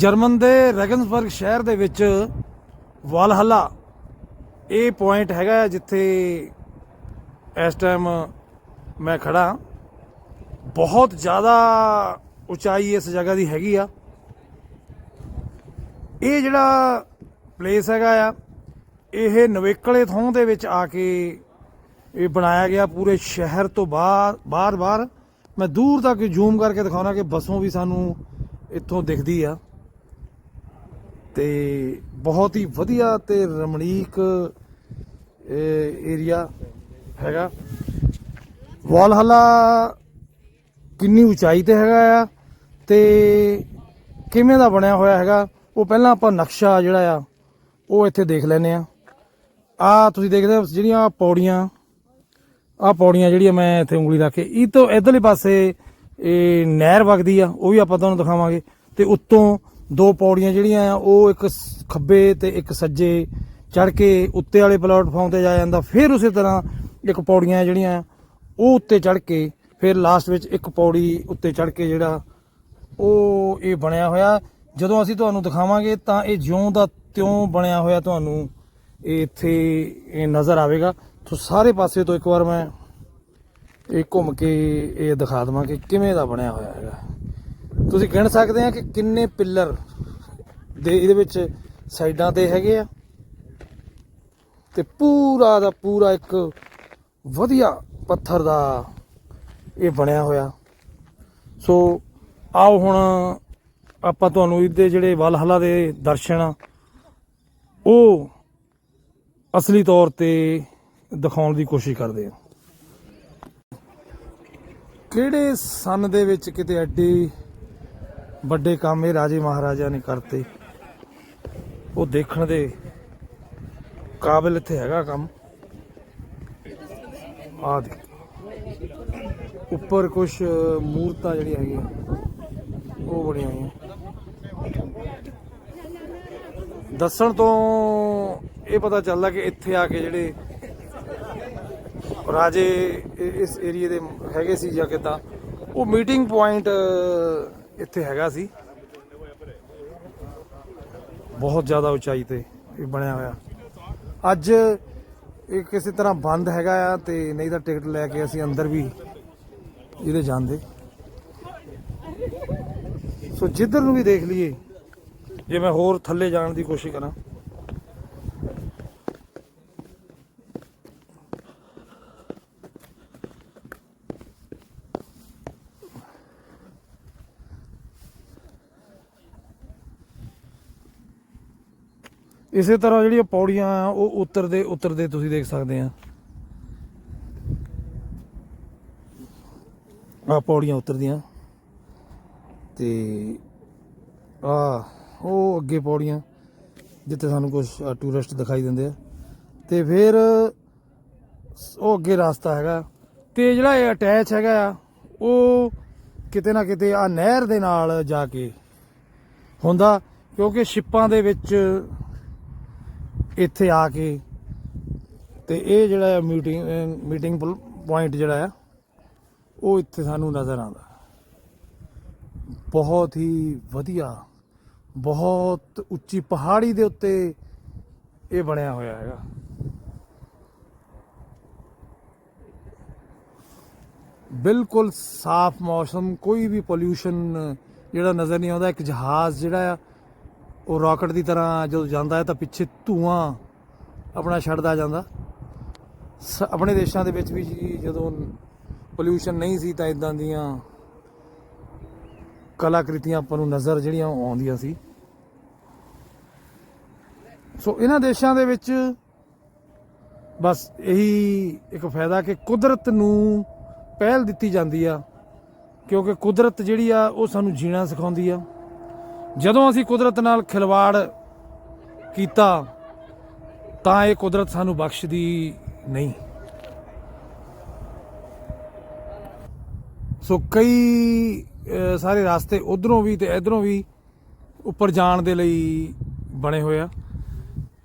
German ਦੇ ਰੈਗਨਸਬਰਗ ਸ਼ਹਿਰ ਦੇ ਵਿੱਚ ਵਾਲਹੱਲਾ, ਇਹ ਪੁਆਇੰਟ ਹੈਗਾ ਹੈ ਜਿੱਥੇ ਇਸ ਟਾਈਮ ਮੈਂ ਖੜਾ ਬਹੁਤ ਜ਼ਿਆਦਾ ਉਚਾਈ ਇਸ ਜਗ੍ਹਾ ਦੀ ਹੈਗੀ ਆ। ਇਹ ਜਿਹੜਾ ਪਲੇਸ ਹੈਗਾ ਆ, ਇਹ ਨਵੇਕਲੇ ਥਾਂ ਦੇ ਵਿੱਚ ਆ ਕੇ ਇਹ ਬਣਾਇਆ ਗਿਆ ਪੂਰੇ ਸ਼ਹਿਰ ਤੋਂ ਬਾਹਰ ਬਾਹਰ ਬਾਹਰ ਮੈਂ ਦੂਰ ਤੱਕ ਜ਼ੂਮ ਕਰਕੇ ਦਿਖਾਉਣਾ ਕਿ ਬੱਸੋਂ ਵੀ ਸਾਨੂੰ ਇੱਥੋਂ ਦਿਖਦੀ ਆ। ਤੇ ਬਹੁਤ ਹੀ ਵਧੀਆ ਤੇ ਰਮਣੀਕ ਏਰੀਆ ਹੈਗਾ। ਵਾਲਹੱਲਾ ਕਿੰਨੀ ਉਚਾਈ ਤੇ ਹੈਗਾ ਆ ਤੇ ਕਿਵੇਂ ਦਾ ਬਣਿਆ ਹੋਇਆ ਹੈਗਾ, ਉਹ ਪਹਿਲਾਂ ਆਪਾਂ ਨਕਸ਼ਾ ਜਿਹੜਾ ਆ, ਉਹ ਇੱਥੇ ਦੇਖ ਲੈਨੇ ਆ ਆ ਤੁਸੀਂ ਦੇਖਦੇ ਹੋ ਜਿਹੜੀਆਂ ਪੌੜੀਆਂ ਆ ਪੌੜੀਆਂ ਜਿਹੜੀਆਂ ਮੈਂ ਇੱਥੇ ਉਂਗਲੀ ਰੱਖ ਕੇ, ਇਹ ਤੋਂ ਇਧਰਲੇ ਪਾਸੇ ਇਹ ਨਹਿਰ ਵਗਦੀ ਆ, ਉਹ ਵੀ ਆਪਾਂ ਤੁਹਾਨੂੰ ਦਿਖਾਵਾਂਗੇ। ਤੇ ਉੱਤੋਂ ਦੋ ਪੌੜੀਆਂ ਜਿਹੜੀਆਂ ਆ, ਉਹ ਇੱਕ ਖੱਬੇ ਤੇ ਇੱਕ ਸੱਜੇ ਚੜ ਕੇ ਉੱਤੇ ਵਾਲੇ ਪਲੇਟਫਾਰਮ ਤੇ ਜਾ ਜਾਂਦਾ, ਫਿਰ ਉਸੇ ਤਰ੍ਹਾਂ ਇੱਕ ਪੌੜੀਆਂ ਜਿਹੜੀਆਂ ਉਹ ਉੱਤੇ ਚੜ ਕੇ, ਫਿਰ ਲਾਸਟ ਵਿੱਚ ਇੱਕ ਪੌੜੀ ਉੱਤੇ ਚੜ ਕੇ ਜਿਹੜਾ ਉਹ ਇਹ ਬਣਿਆ ਹੋਇਆ। ਜਦੋਂ ਅਸੀਂ ਤੁਹਾਨੂੰ ਦਿਖਾਵਾਂਗੇ, ਤਾਂ ਇਹ ਜਿਉਂ ਦਾ ਤਿਉਂ ਬਣਿਆ ਹੋਇਆ ਤੁਹਾਨੂੰ ਇਹ ਇੱਥੇ ਨਜ਼ਰ ਆਵੇਗਾ। ਸੋ ਸਾਰੇ ਪਾਸੇ ਤੋਂ ਇੱਕ ਵਾਰ ਮੈਂ ਇਹ ਘੁੰਮ ਕੇ ਇਹ ਦਿਖਾ ਦਵਾਂ ਕਿ ਕਿਵੇਂ ਦਾ ਬਣਿਆ ਹੋਇਆ ਹੈਗਾ। ਤੁਸੀਂ ਗਿਣ ਸਕਦੇ ਆ ਕਿ ਕਿੰਨੇ ਪਿੱਲਰ ਦੇ ਇਹਦੇ ਵਿੱਚ ਸਾਈਡਾਂ ਤੇ ਹੈਗੇ ਆ? ਤੇ ਪੂਰਾ ਦਾ ਪੂਰਾ ਇੱਕ ਵਧੀਆ ਪੱਥਰ ਦਾ ਇਹ ਬਣਿਆ ਹੋਇਆ। ਸੋ ਆਓ ਹੁਣ ਆਪਾਂ ਤੁਹਾਨੂੰ ਇਹਦੇ ਜਿਹੜੇ ਵਲਹਲਾ ਦੇ ਦਰਸ਼ਨ ਆ, ਉਹ ਅਸਲੀ ਤੌਰ ਤੇ ਦਿਖਾਉਣ ਦੀ ਕੋਸ਼ਿਸ਼ ਕਰਦੇ ਆ। ਕਿਹੜੇ ਸਨ ਦੇ ਵਿੱਚ ਕਿਤੇ ਐਡੀ ਵੱਡੇ ਕੰਮ ਇਹ ਰਾਜੇ ਮਹਾਰਾਜਾ ਨੇ ਕਰਤੇ। ਉਹ ਦੇਖਣ ਦੇ ਕਾਬਿਲ ਇੱਥੇ ਹੈਗਾ ਕੰਮ। ਆ ਦੇ ਉੱਪਰ ਕੁਝ ਮੂਰਤਾਂ ਜਿਹੜੀਆਂ ਹੈਗੀਆਂ, ਉਹ ਬਣੀਆਂ ਹੋਈਆਂ। ਦੱਸਣ ਤੋਂ ਇਹ ਪਤਾ ਚੱਲਦਾ ਕਿ ਇੱਥੇ ਆ ਕੇ ਜਿਹੜੇ ਰਾਜੇ ਇਸ ਏਰੀਏ ਦੇ ਹੈਗੇ ਸੀ ਜਾਂ ਕਿੱਦਾਂ, ਉਹ ਮੀਟਿੰਗ ਪੁਆਇੰਟ ਇੱਥੇ ਹੈਗਾ ਸੀ। ਬਹੁਤ ਜ਼ਿਆਦਾ ਉਚਾਈ ਤੇ ਇਹ ਬਣਿਆ ਹੋਇਆ। ਅੱਜ ਇਹ ਕਿਸੇ ਤਰ੍ਹਾਂ ਬੰਦ ਹੈਗਾ ਆ ਤੇ ਨਹੀਂ ਤਾਂ ਟਿਕਟ ਲੈ ਕੇ ਅਸੀਂ ਅੰਦਰ ਵੀ ਇਹਦੇ ਜਾਂਦੇ। ਸੋ ਜਿੱਧਰ ਨੂੰ ਵੀ ਦੇਖ ਲਈਏ, ਜੇ ਮੈਂ ਹੋਰ ਥੱਲੇ ਜਾਣ ਦੀ ਕੋਸ਼ਿਸ਼ ਕਰਾਂ। ਇਸੇ ਤਰ੍ਹਾਂ ਜਿਹੜੀਆਂ ਪੌੜੀਆਂ ਆ, ਉਹ ਉਤਰਦੇ ਉਤਰਦੇ ਤੁਸੀਂ ਦੇਖ ਸਕਦੇ ਆ। ਆ ਪੌੜੀਆਂ ਉਤਰਦੀਆਂ। ਤੇ ਆ ਉਹ ਅੱਗੇ ਪੌੜੀਆਂ, ਜਿੱਥੇ ਸਾਨੂੰ ਕੁਝ ਟੂਰਿਸਟ ਦਿਖਾਈ ਦਿੰਦੇ ਆ। ਤੇ ਫਿਰ ਉਹ ਅੱਗੇ ਰਸਤਾ ਹੈਗਾ। ਤੇ ਜਿਹੜਾ ਇਹ ਅਟੈਚ ਹੈਗਾ ਆ, ਉਹ ਕਿਤੇ ਨਾ ਕਿਤੇ ਆ ਨਹਿਰ ਦੇ ਨਾਲ ਜਾ ਕੇ ਹੁੰਦਾ, ਕਿਉਂਕਿ ਸ਼ਿਪਾਂ ਦੇ ਵਿੱਚ ਇੱਥੇ ਆ ਕੇ ਤੇ ਇਹ ਜਿਹੜਾ ਮੀਟਿੰਗ ਮੀਟਿੰਗ ਪੁਆਇੰਟ ਜਿਹੜਾ ਆ ਉਹ ਇੱਥੇ ਸਾਨੂੰ ਨਜ਼ਰ ਆਉਂਦਾ। ਬਹੁਤ ਹੀ ਵਧੀਆ, ਬਹੁਤ ਉੱਚੀ ਪਹਾੜੀ ਦੇ ਉੱਤੇ ਇਹ ਬਣਿਆ ਹੋਇਆ ਹੈਗਾ। ਬਿਲਕੁਲ ਸਾਫ਼ ਮੌਸਮ, ਕੋਈ ਵੀ ਪੋਲਿਊਸ਼ਨ ਜਿਹੜਾ ਨਜ਼ਰ ਨਹੀਂ ਆਉਂਦਾ, ਇੱਕ ਜਹਾਜ਼ ਜਿਹੜਾ ਆ ਉਹ ਰਾਕਟ ਦੀ ਤਰ੍ਹਾਂ ਜਦੋਂ ਜਾਂਦਾ ਹੈ ਤਾਂ ਪਿੱਛੇ ਧੂਆਂ ਆਪਣਾ ਛੱਡਦਾ ਜਾਂਦਾ। ਸ- ਆਪਣੇ ਦੇਸ਼ਾਂ ਦੇ ਵਿੱਚ ਵੀ ਜੀ ਜਦੋਂ ਪੋਲਿਊਸ਼ਨ ਨਹੀਂ ਸੀ ਤਾਂ ਇਦਾਂ ਦੀਆਂ ਕਲਾਕ੍ਰਿਤੀਆਂ ਆਪਾਂ ਨੂੰ ਨਜ਼ਰ ਜਿਹੜੀਆਂ ਉਹ ਆਉਂਦੀਆਂ ਸੀ। ਸੋ ਇਹਨਾਂ ਦੇਸ਼ਾਂ ਦੇ ਵਿੱਚ ਬਸ ਇਹੀ ਇੱਕ ਫਾਇਦਾ ਕਿ ਕੁਦਰਤ ਨੂੰ ਪਹਿਲ ਦਿੱਤੀ ਜਾਂਦੀ ਆ, ਕਿਉਂਕਿ ਕੁਦਰਤ ਜਿਹੜੀ ਆ ਉਹ ਸਾਨੂੰ ਜੀਣਾ ਸਿਖਾਉਂਦੀ ਆ। ਜਦੋਂ ਅਸੀਂ ਕੁਦਰਤ ਨਾਲ ਖਿਲਵਾੜ ਕੀਤਾ, ਤਾਂ ਇਹ ਕੁਦਰਤ ਸਾਨੂੰ ਬਖਸ਼ਦੀ ਨਹੀਂ। ਸੋ ਕਈ ਸਾਰੇ ਰਾਸਤੇ ਉਧਰੋਂ ਵੀ ਤੇ ਇਧਰੋਂ ਵੀ ਉੱਪਰ ਜਾਣ ਦੇ ਲਈ ਬਣੇ ਹੋਏ ਆ।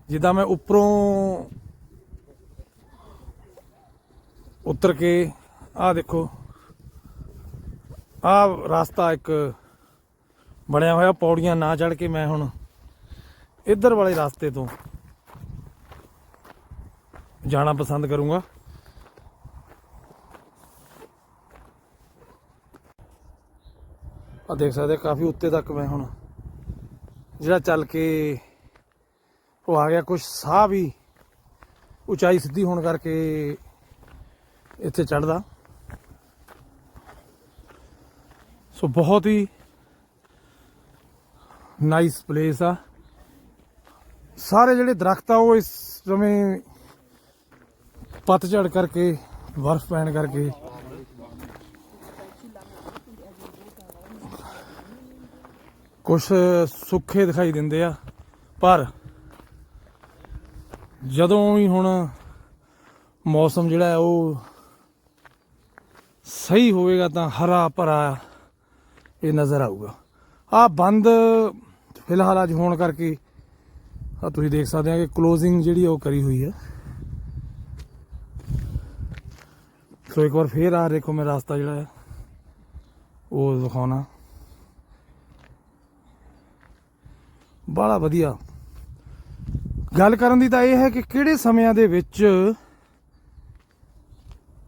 ਜਿੱਦਾਂ ਮੈਂ ਉੱਪਰੋਂ ਉਤਰ ਕੇ, ਆਹ ਦੇਖੋ, ਆਹ ਰਸਤਾ ਇੱਕ ਬਣਿਆ ਹੋਇਆ ਪੌੜੀਆਂ ਨਾ ਚੜ ਕੇ ਮੈਂ ਹੁਣ ਇੱਧਰ ਵਾਲੇ ਰਸਤੇ ਤੋਂ ਜਾਣਾ ਪਸੰਦ ਕਰੂੰਗਾ। ਆ ਦੇਖ ਸਕਦੇ ਕਾਫੀ ਉੱਤੇ ਤੱਕ ਮੈਂ ਹੁਣ ਜਿਹੜਾ ਚੱਲ ਕੇ ਉਹ ਆ ਗਿਆ ਕੁਝ ਸਾਹ ਵੀ ਉਚਾਈ ਸਿੱਧੀ ਹੋਣ ਕਰਕੇ ਇੱਥੇ ਚੜਦਾ ਸੋ ਬਹੁਤ ਹੀ ਨਾਈਸ ਪਲੇਸ ਆ। ਸਾਰੇ ਜਿਹੜੇ ਦਰਖਤ ਆ, ਉਹ ਇਸ ਸਮੇਂ ਪਤਝੜ ਕਰਕੇ, ਬਰਫ਼ ਪੈਣ ਕਰਕੇ। ਕੁਝ ਸੁੱਖੇ ਦਿਖਾਈ ਦਿੰਦੇ ਆ, ਪਰ ਜਦੋਂ ਵੀ ਹੁਣ ਮੌਸਮ ਜਿਹੜਾ ਹੈ, ਉਹ ਸਹੀ ਹੋਵੇਗਾ ਤਾਂ ਹਰਾ ਭਰਾ ਇਹ ਨਜ਼ਰ ਆਊਗਾ। ਆ ਬੰਦ ਫਿਲਹਾਲ ਅੱਜ ਹੋਣ ਕਰਕੇ ਆ ਤੁਸੀਂ ਦੇਖ ਸਕਦੇ ਆ ਕਿ ਕਲੋਜ਼ਿੰਗ ਜਿਹੜੀ ਉਹ ਕਰੀ ਹੋਈ ਹੈ ਸੋ ਇੱਕ ਵਾਰ ਫੇਰ ਆ ਦੇਖੋ ਮੈਂ ਰਸਤਾ ਜਿਹੜਾ ਹੈ ਉਹ ਦਿਖਾਉਣਾ। ਬੜਾ ਵਧੀਆ। ਗੱਲ ਕਰਨ ਦੀ ਤਾਂ ਇਹ ਹੈ ਕਿ ਕਿਹੜੇ ਸਮਿਆਂ ਦੇ ਵਿੱਚ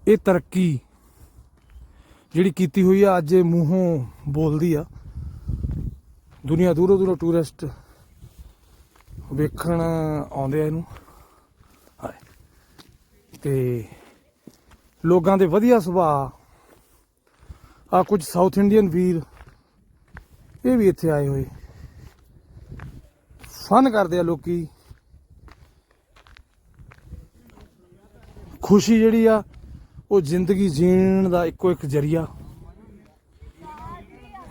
ਇਹ ਤਰੱਕੀ ਜਿਹੜੀ ਕੀਤੀ ਹੋਈ ਆ, ਅੱਜ ਇਹ ਮੂੰਹੋਂ ਬੋਲਦੀ ਆ। ਦੁਨੀਆ ਦੂਰੋਂ ਦੂਰੋਂ ਟੂਰਿਸਟ ਵੇਖਣ ਆਉਂਦੇ ਆ ਇਹਨੂੰ। ਹਾਏ। ਤੇ ਲੋਕਾਂ ਦੇ ਵਧੀਆ ਸੁਭਾਅ। ਆ ਕੁਝ ਸਾਊਥ ਇੰਡੀਅਨ ਵੀਰ ਇਹ ਵੀ ਇੱਥੇ ਆਏ ਹੋਏ। ਫਨ ਕਰਦੇ ਆ ਲੋਕੀ। ਖੁਸ਼ੀ ਜਿਹੜੀ ਆ, ਉਹ ਜ਼ਿੰਦਗੀ ਜੀਣ ਦਾ ਇੱਕੋ ਇੱਕ ਜਰੀਆ।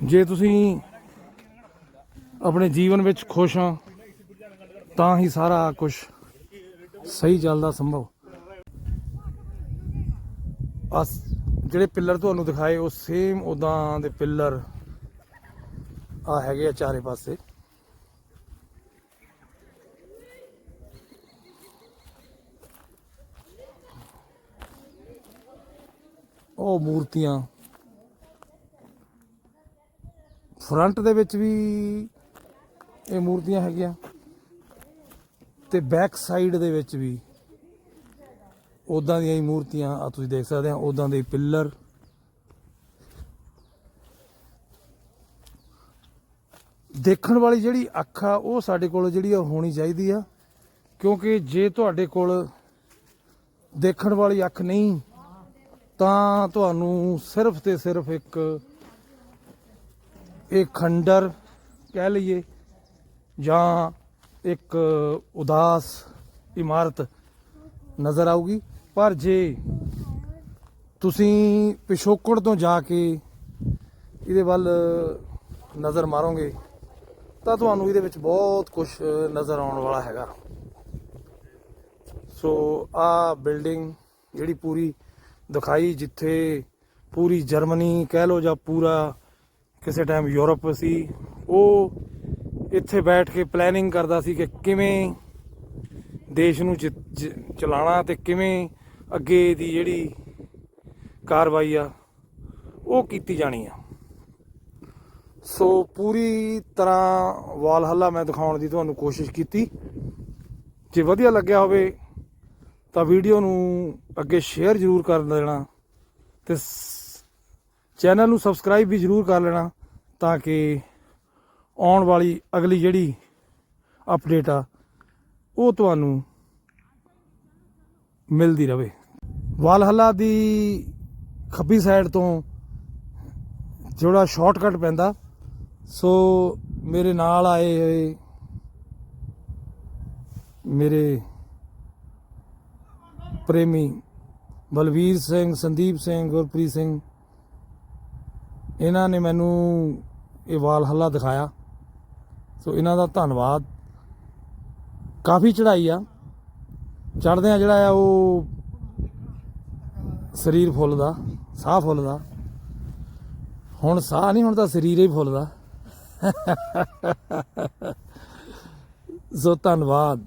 ਜੇ ਤੁਸੀਂ ਆਪਣੇ ਜੀਵਨ ਵਿੱਚ ਖੁਸ਼ ਹਾਂ, ਤਾਂ ਹੀ ਸਾਰਾ ਕੁਝ ਸਹੀ ਚੱਲਦਾ ਸੰਭਵ। ਅਸ ਜਿਹੜੇ ਪਿੱਲਰ ਤੁਹਾਨੂੰ ਦਿਖਾਏ, ਉਹ ਸੇਮ ਉਦਾਂ ਦੇ ਪਿੱਲਰ ਆ ਹੈਗੇ ਆ ਚਾਰੇ ਪਾਸੇ। ਉਹ ਮੂਰਤੀਆਂ ਫਰੰਟ ਦੇ ਵਿੱਚ ਵੀ ਇਹ ਮੂਰਤੀਆਂ ਹੈਗੀਆਂ। ਤੇ ਬੈਕ ਸਾਈਡ ਦੇ ਵਿੱਚ ਵੀ ਉਦਾਂ ਦੀਆਂ ਹੀ ਮੂਰਤੀਆਂ ਆ ਤੁਸੀਂ ਦੇਖ ਸਕਦੇ ਆ ਉਦਾਂ ਦੇ ਪਿੱਲਰ ਦੇਖਣ ਵਾਲੀ ਜਿਹੜੀ ਅੱਖ ਆ, ਉਹ ਸਾਡੇ ਕੋਲ ਜਿਹੜੀ ਆ ਹੋਣੀ ਚਾਹੀਦੀ ਆ। ਕਿਉਂਕਿ ਜੇ ਤੁਹਾਡੇ ਕੋਲ ਦੇਖਣ ਵਾਲੀ ਅੱਖ ਨਹੀਂ, ਤਾਂ ਤੁਹਾਨੂੰ ਸਿਰਫ ਤੇ ਸਿਰਫ ਇੱਕ ਇਹ ਖੰਡਰ ਕਹਿ ਲਈਏ ਜਾਂ ਇੱਕ ਉਦਾਸ ਇਮਾਰਤ ਨਜ਼ਰ ਆਊਗੀ। ਪਰ ਜੇ ਤੁਸੀਂ ਪਿਛੋਕੜ ਤੋਂ ਜਾ ਕੇ ਇਹਦੇ ਵੱਲ ਨਜ਼ਰ ਮਾਰੋਗੇ, ਤਾਂ ਤੁਹਾਨੂੰ ਇਹਦੇ ਵਿੱਚ ਬਹੁਤ ਕੁਝ ਨਜ਼ਰ ਆਉਣ ਵਾਲਾ ਹੈਗਾ। ਸੋ ਆ ਬਿਲਡਿੰਗ ਜਿਹੜੀ ਪੂਰੀ ਦਿਖਾਈ, ਜਿੱਥੇ ਪੂਰੀ ਜਰਮਨੀ ਕਹਿ ਲੋ ਜਾਂ ਪੂਰਾ ਕਿਸੇ ਟਾਈਮ ਯੂਰਪ ਸੀ, ਉਹ ਇੱਥੇ ਬੈਠ ਕੇ ਪਲੈਨਿੰਗ ਕਰਦਾ ਸੀ ਕਿ ਕਿਵੇਂ ਦੇਸ਼ ਨੂੰ ਚ- ਚਲਾਉਣਾ ਤੇ ਕਿਵੇਂ ਅੱਗੇ ਦੀ ਜਿਹੜੀ ਕਾਰਵਾਈ ਆ, ਉਹ ਕੀਤੀ ਜਾਣੀ ਆ। ਸੋ ਪੂਰੀ ਤਰ੍ਹਾਂ ਵਾਲ ਹੱਲਾ ਮੈਂ ਦਿਖਾਉਣ ਦੀ ਤੁਹਾਨੂੰ ਕੋਸ਼ਿਸ਼ ਕੀਤੀ। ਜੇ ਵਧੀਆ ਲੱਗਿਆ ਹੋਵੇ ਤਾਂ ਵੀਡੀਓ ਨੂੰ ਅੱਗੇ ਸ਼ੇਅਰ ਜ਼ਰੂਰ ਕਰ ਦੇਣਾ ਤੇ ਚੈਨਲ ਨੂੰ ਸਬਸਕ੍ਰਾਈਬ ਵੀ ਜ਼ਰੂਰ ਕਰ ਲੈਣਾ ਤਾਂ ਕਿ ਆਉਣ ਵਾਲੀ ਅਗਲੀ ਜਿਹੜੀ ਅਪਡੇਟ ਆ, ਉਹ ਤੁਹਾਨੂੰ ਮਿਲਦੀ ਰਵੇ। ਵਾਲਹੱਲਾ ਦੀ ਖੱਬੀ ਸਾਈਡ ਤੋਂ ਜਿਹੜਾ ਸ਼ਾਰਟਕਟ ਪੈਂਦਾ। ਸੋ ਮੇਰੇ ਨਾਲ ਆਏ ਹੋਏ ਮੇਰੇ ਪ੍ਰੇਮੀ ਬਲਵੀਰ ਸਿੰਘ, ਸੰਦੀਪ ਸਿੰਘ, ਗੁਰਪ੍ਰੀਤ ਸਿੰਘ, ਇਹਨਾਂ ਨੇ ਮੈਨੂੰ ਇਹ ਵਾਲ ਹੱਲਾ ਦਿਖਾਇਆ। ਸੋ ਇਹਨਾਂ ਦਾ ਧੰਨਵਾਦ। ਕਾਫੀ ਚੜਾਈ ਆ। ਚੜਦੇ ਆ ਜਿਹੜਾ ਆ ਉਹ ਸਰੀਰ ਫੁੱਲਦਾ, ਸਾਹ ਫੁੱਲਦਾ। ਹੁਣ ਸਾਹ ਨਹੀਂ, ਹੁਣ ਤਾਂ ਸਰੀਰ ਹੀ ਫੁੱਲਦਾ। ਸੋ ਧੰਨਵਾਦ।